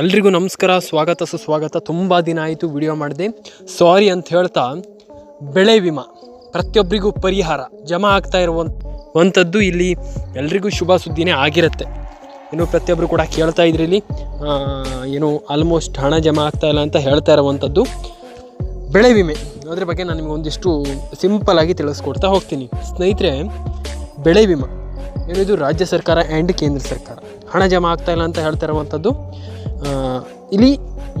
ಎಲ್ರಿಗೂ ನಮಸ್ಕಾರ, ಸ್ವಾಗತ, ಸುಸ್ವಾಗತ. ತುಂಬ ದಿನ ಆಯಿತು ವಿಡಿಯೋ ಮಾಡಿದೆ. ಸಾರಿ ಅಂತ ಹೇಳ್ತಾ, ಬೆಳೆ ವಿಮಾ ಪ್ರತಿಯೊಬ್ಬರಿಗೂ ಪರಿಹಾರ, ಜಮಾ ಆಗ್ತಾ ಇರುವಂಥದ್ದು ಇಲ್ಲಿ ಎಲ್ರಿಗೂ ಶುಭ ಸುದ್ದಿನೇ ಆಗಿರುತ್ತೆ. ಇನ್ನು ಪ್ರತಿಯೊಬ್ಬರು ಕೂಡ ಕೇಳ್ತಾ ಇದ್ರಿ ಇಲ್ಲಿ ಏನು ಆಲ್ಮೋಸ್ಟ್ ಹಣ ಜಮಾ ಆಗ್ತಾ ಇಲ್ಲ ಅಂತ ಹೇಳ್ತಾ ಇರುವಂಥದ್ದು ಬೆಳೆ ವಿಮೆ. ಅದ್ರ ಬಗ್ಗೆ ನಾನು ನಿಮಗೆ ಒಂದಿಷ್ಟು ಸಿಂಪಲ್ ಆಗಿ ತಿಳಿಸ್ಕೊಡ್ತಾ ಹೋಗ್ತೀನಿ. ಸ್ನೇಹಿತರೆ, ಬೆಳೆ ವಿಮಾ, ಏನಿದು ರಾಜ್ಯ ಸರ್ಕಾರ ಆ್ಯಂಡ್ ಕೇಂದ್ರ ಸರ್ಕಾರ. ಹಣ ಜಮಾ ಆಗ್ತಾ ಇಲ್ಲ ಅಂತ ಹೇಳ್ತಾ ಇರುವಂಥದ್ದು ಇಲ್ಲಿ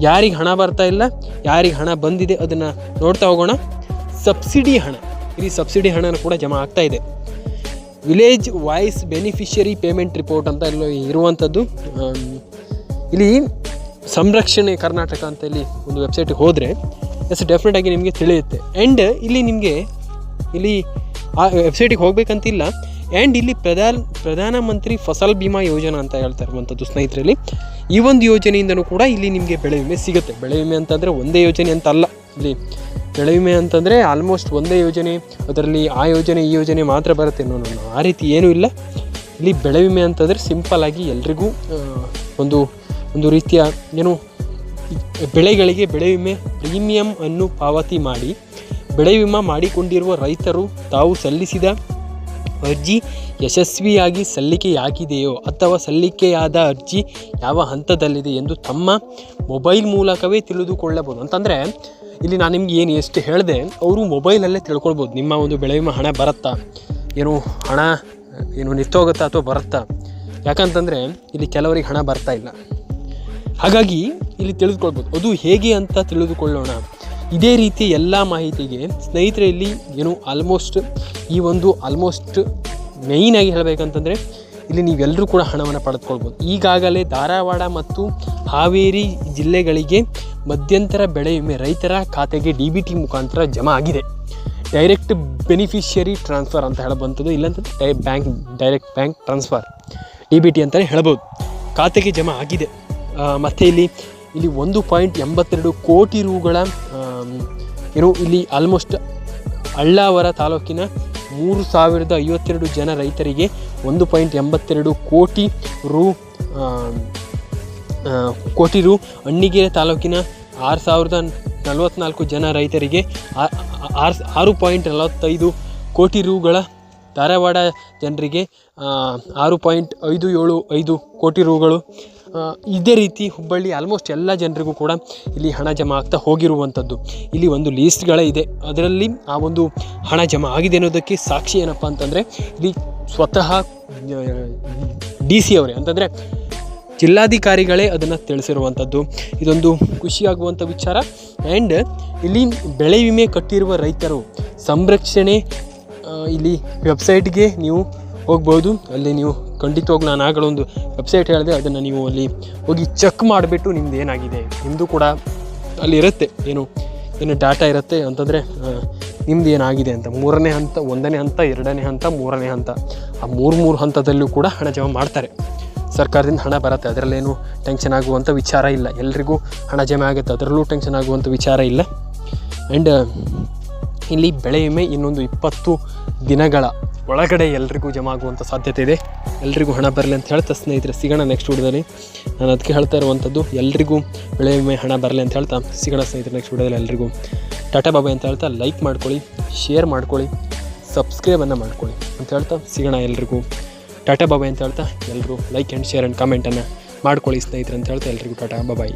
ಯಾರಿಗೆ ಹಣ ಬರ್ತಾ ಇಲ್ಲ, ಯಾರಿಗೆ ಹಣ ಬಂದಿದೆ ಅದನ್ನು ನೋಡ್ತಾ ಹೋಗೋಣ. ಸಬ್ಸಿಡಿ ಹಣ, ಇಲ್ಲಿ ಸಬ್ಸಿಡಿ ಹಣ ಕೂಡ ಜಮಾ ಆಗ್ತಾ ಇದೆ. Village voice beneficiary payment report ಅಂತ ಎಲ್ಲ ಇರುವಂಥದ್ದು ಇಲ್ಲಿ ಸಂರಕ್ಷಣೆ ಕರ್ನಾಟಕ ಅಂತ ಇಲ್ಲಿ ಒಂದು ವೆಬ್ಸೈಟಿಗೆ ಹೋದರೆ ಎಸ್ ಡೆಫಿನೆಟಾಗಿ ನಿಮಗೆ ತಿಳಿಯುತ್ತೆ. ಆ್ಯಂಡ್ ಇಲ್ಲಿ ನಿಮಗೆ, ಇಲ್ಲಿ ಆ ವೆಬ್ಸೈಟಿಗೆ ಹೋಗ್ಬೇಕಂತಿಲ್ಲ. ಆ್ಯಂಡ್ ಇಲ್ಲಿ ಪ್ರಧಾನ ಪ್ರಧಾನಮಂತ್ರಿ ಫಸಲ್ ಬಿಮಾ ಯೋಜನಾ ಅಂತ ಹೇಳ್ತಾ ಇರುವಂಥದ್ದು ಸ್ನೇಹಿತರಲ್ಲಿ ಈ ಒಂದು ಯೋಜನೆಯಿಂದನೂ ಕೂಡ ಇಲ್ಲಿ ನಿಮಗೆ ಬೆಳೆ ವಿಮೆ ಸಿಗುತ್ತೆ ಬೆಳೆ ವಿಮೆ ಅಂತಂದರೆ ಒಂದೇ ಯೋಜನೆ ಅಂತ ಅಲ್ಲ ಇಲ್ಲಿ ಬೆಳೆ ವಿಮೆ ಅಂತಂದರೆ ಆಲ್ಮೋಸ್ಟ್ ಒಂದೇ ಯೋಜನೆ ಅದರಲ್ಲಿ ಆ ಯೋಜನೆ ಈ ಯೋಜನೆ ಮಾತ್ರ ಬರುತ್ತೆ ಅನ್ನೋ ನೋ, ನೋ. ಆ ರೀತಿ ಏನೂ ಇಲ್ಲ ಇಲ್ಲಿ ಬೆಳೆ ವಿಮೆ ಅಂತಂದರೆ ಸಿಂಪಲ್ ಆಗಿ ಎಲ್ರಿಗೂ ಒಂದು ಒಂದು ರೀತಿಯ ಏನು ಬೆಳೆಗಳಿಗೆ ಬೆಳೆ ವಿಮೆ ಪ್ರೀಮಿಯಂ ಅನ್ನು ಪಾವತಿ ಮಾಡಿ ಬೆಳೆ ವಿಮಾ ಮಾಡಿಕೊಂಡಿರುವ ರೈತರು ತಾವು ಸಲ್ಲಿಸಿದ ಅರ್ಜಿ ಯಶಸ್ವಿಯಾಗಿ ಸಲ್ಲಿಕೆಯಾಗಿದೆಯೋ ಅಥವಾ ಸಲ್ಲಿಕೆಯಾದ ಅರ್ಜಿ ಯಾವ ಹಂತದಲ್ಲಿದೆ ಎಂದು ತಮ್ಮ ಮೊಬೈಲ್ ಮೂಲಕವೇ ತಿಳಿದುಕೊಳ್ಳಬಹುದು? ಅಂತಂದರೆ, ಇಲ್ಲಿ ನಾನು ನಿಮ್ಗೆ ಏನು ಎಷ್ಟು ಹೇಳಿದೆ, ಅವರು ಮೊಬೈಲಲ್ಲೇ ತಿಳ್ಕೊಳ್ಬೋದು. ನಿಮ್ಮ ಒಂದು ಬೆಳೆ ವಿಮೆ ಹಣ ಬರುತ್ತಾ? ಏನು ಹಣ, ಏನು ನಿಂತೋಗುತ್ತಾ ಅಥವಾ ಬರುತ್ತಾ? ಯಾಕಂತಂದರೆ, ಇಲ್ಲಿ ಕೆಲವರಿಗೆ ಹಣ ಬರ್ತಾ ಇಲ್ಲ. ಹಾಗಾಗಿ, ಇಲ್ಲಿ ತಿಳಿದುಕೊಳ್ಬೋದು. ಅದು ಹೇಗೆ ಅಂತ ತಿಳಿದುಕೊಳ್ಳೋಣ. ಇದೇ ರೀತಿ ಎಲ್ಲ ಮಾಹಿತಿಗೆ ಸ್ನೇಹಿತರಲ್ಲಿ ಏನು ಆಲ್ಮೋಸ್ಟ್ ಈ ಒಂದು ಆಲ್ಮೋಸ್ಟ್ ಮೇಯ್ನಾಗಿ ಹೇಳಬೇಕಂತಂದರೆ ಇಲ್ಲಿ ನೀವೆಲ್ಲರೂ ಕೂಡ ಹಣವನ್ನು ಪಡೆದುಕೊಳ್ಬೋದು. ಈಗಾಗಲೇ ಧಾರವಾಡ ಮತ್ತು ಹಾವೇರಿ ಜಿಲ್ಲೆಗಳಿಗೆ ಮಧ್ಯಂತರ ಬೆಳೆ ವಿಮೆ ರೈತರ ಖಾತೆಗೆ ಡಿ ಬಿ ಟಿ ಮುಖಾಂತರ ಜಮಾ ಆಗಿದೆ. ಡೈರೆಕ್ಟ್ ಬೆನಿಫಿಷಿಯರಿ ಟ್ರಾನ್ಸ್ಫರ್ ಅಂತ ಹೇಳಬಂಥದ್ದು ಇಲ್ಲಂತಂದರೆ dye bank direct bank transfer D B T ಅಂತಲೇ ಹೇಳ್ಬೋದು. ಖಾತೆಗೆ ಜಮಾ ಆಗಿದೆ. ಮತ್ತು ಇಲ್ಲಿ ಇಲ್ಲಿ ಒಂದು ಪಾಯಿಂಟ್ ಎಂಬತ್ತೆರಡು ಕೋಟಿ ರೂಗಳ ಏನು ಇಲ್ಲಿ ಆಲ್ಮೋಸ್ಟ್ ಅಳ್ಳಾವರ ತಾಲೂಕಿನ ಮೂರು ಸಾವಿರದ ಐವತ್ತೆರಡು ಜನ ರೈತರಿಗೆ ಒಂದು ಪಾಯಿಂಟ್ ಎಂಬತ್ತೆರಡು ಕೋಟಿ ರು ಕೋಟಿ ರು ಅಣ್ಣಿಗೆರೆ ತಾಲೂಕಿನ ಆರು ಸಾವಿರದ ನಲವತ್ತ್ನಾಲ್ಕು ಜನ ರೈತರಿಗೆ ಆರು ಆರು ಪಾಯಿಂಟ್ ನಲವತ್ತೈದು ಕೋಟಿ ರುಗಳ ಧಾರವಾಡ ಜನರಿಗೆ ಆರು ಪಾಯಿಂಟ್ ಐದು ಏಳು ಐದು ಕೋಟಿ ರುಗಳು ಇದೇ ರೀತಿ ಹುಬ್ಬಳ್ಳಿ ಆಲ್ಮೋಸ್ಟ್ ಎಲ್ಲ ಜನರಿಗೂ ಕೂಡ ಇಲ್ಲಿ ಹಣ ಜಮಾ ಆಗ್ತಾ ಹೋಗಿರುವಂಥದ್ದು. ಇಲ್ಲಿ ಒಂದು ಲೀಸ್ಟ್ಗಳೇ ಇದೆ. ಅದರಲ್ಲಿ ಆ ಒಂದು ಹಣ ಜಮಾ ಆಗಿದೆ ಅನ್ನೋದಕ್ಕೆ ಸಾಕ್ಷಿ ಏನಪ್ಪ ಅಂತಂದರೆ, ಇಲ್ಲಿ ಸ್ವತಃ ಡಿ ಸಿ ಅವರೇ. ಅಂತಂದರೆ, ಜಿಲ್ಲಾಧಿಕಾರಿಗಳೇ ಅದನ್ನು ತಿಳಿಸಿರುವಂಥದ್ದು. ಇದೊಂದು ಖುಷಿಯಾಗುವಂಥ ವಿಚಾರ. ಆ್ಯಂಡ್ ಇಲ್ಲಿ ಬೆಳೆ ವಿಮೆ ಕಟ್ಟಿರುವ ರೈತರು ಸಂರಕ್ಷಣೆ ಇಲ್ಲಿ ವೆಬ್ಸೈಟ್ಗೆ ನೀವು ಹೋಗ್ಬೋದು. ಅಲ್ಲಿ ನೀವು ಖಂಡಿತವಾಗಿ ನಾನು ಆಗಲೂ ಒಂದು ವೆಬ್ಸೈಟ್ ಹೇಳಿದೆ, ಅದನ್ನು ನೀವು ಅಲ್ಲಿ ಹೋಗಿ ಚೆಕ್ ಮಾಡಿಬಿಟ್ಟು ನಿಮ್ದು ಏನಾಗಿದೆ ನಿಮ್ಮದು ಕೂಡ ಅಲ್ಲಿ ಇರುತ್ತೆ, ಏನು ಏನು ಡಾಟಾ ಇರುತ್ತೆ ಅಂತಂದರೆ ನಿಮ್ದು ಏನಾಗಿದೆ ಅಂತ, ಮೂರನೇ ಹಂತ, ಒಂದನೇ ಹಂತ, ಎರಡನೇ ಹಂತ, ಮೂರನೇ ಹಂತ, ಆ ಮೂರು ಮೂರು ಹಂತದಲ್ಲೂ ಕೂಡ ಹಣ ಜಮಾ ಮಾಡ್ತಾರೆ. ಸರ್ಕಾರದಿಂದ ಹಣ ಬರುತ್ತೆ, ಅದರಲ್ಲೇನು ಟೆನ್ಷನ್ ಆಗುವಂಥ ವಿಚಾರ ಇಲ್ಲ. ಎಲ್ರಿಗೂ ಹಣ ಜಮೆ ಆಗುತ್ತೆ, ಅದರಲ್ಲೂ ಟೆನ್ಷನ್ ಆಗುವಂಥ ವಿಚಾರ ಇಲ್ಲ. ಆ್ಯಂಡ್ ಇಲ್ಲಿ ಬೆಳೆ ವಿಮೆ ಇನ್ನೊಂದು ಇಪ್ಪತ್ತು ದಿನಗಳ ಒಳಗಡೆ ಎಲ್ರಿಗೂ ಜಮಾ ಆಗುವಂಥ ಸಾಧ್ಯತೆ ಇದೆ. ಎಲ್ರಿಗೂ ಹಣ ಬರಲಿ ಅಂತ ಹೇಳ್ತಾ ಸ್ನೇಹಿತರೆ, ಸಿಗೋಣ ನೆಕ್ಸ್ಟ್ ವಿಡಿಯೋದಲ್ಲಿ. ನಾನು ಅದಕ್ಕೆ ಹೇಳ್ತಾ ಇರುವಂಥದ್ದು, ಎಲ್ರಿಗೂ ಬೆಳೆ ವಿಮೆ ಹಣ ಬರಲಿ ಅಂತ ಹೇಳ್ತಾ ಸಿಗೋಣ ಸ್ನೇಹಿತರೆ ನೆಕ್ಸ್ಟ್ ವಿಡಿಯೋದಲ್ಲಿ ಎಲ್ರಿಗೂ. ಟಾಟಾ ಬಾಬಾ ಅಂತ ಹೇಳ್ತಾ ಲೈಕ್ ಮಾಡ್ಕೊಳ್ಳಿ ಶೇರ್ ಮಾಡ್ಕೊಳ್ಳಿ ಸಬ್ಸ್ಕ್ರೈಬನ್ನು ಮಾಡ್ಕೊಳ್ಳಿ ಅಂತ ಹೇಳ್ತಾ ಸಿಗೋಣ ಎಲ್ರಿಗೂ. ಟಾಟಾ ಬಾಬಾ ಅಂತ ಹೇಳ್ತಾ ಎಲ್ಲರೂ ಲೈಕ್ ಆ್ಯಂಡ್ ಶೇರ್ ಆ್ಯಂಡ್ ಕಮೆಂಟನ್ನು ಮಾಡ್ಕೊಳ್ಳಿ ಸ್ನೇಹಿತರೆ ಅಂತ ಹೇಳ್ತಾ ಎಲ್ರಿಗೂ ಟಾಟಾ ಬಾಬಾಯ್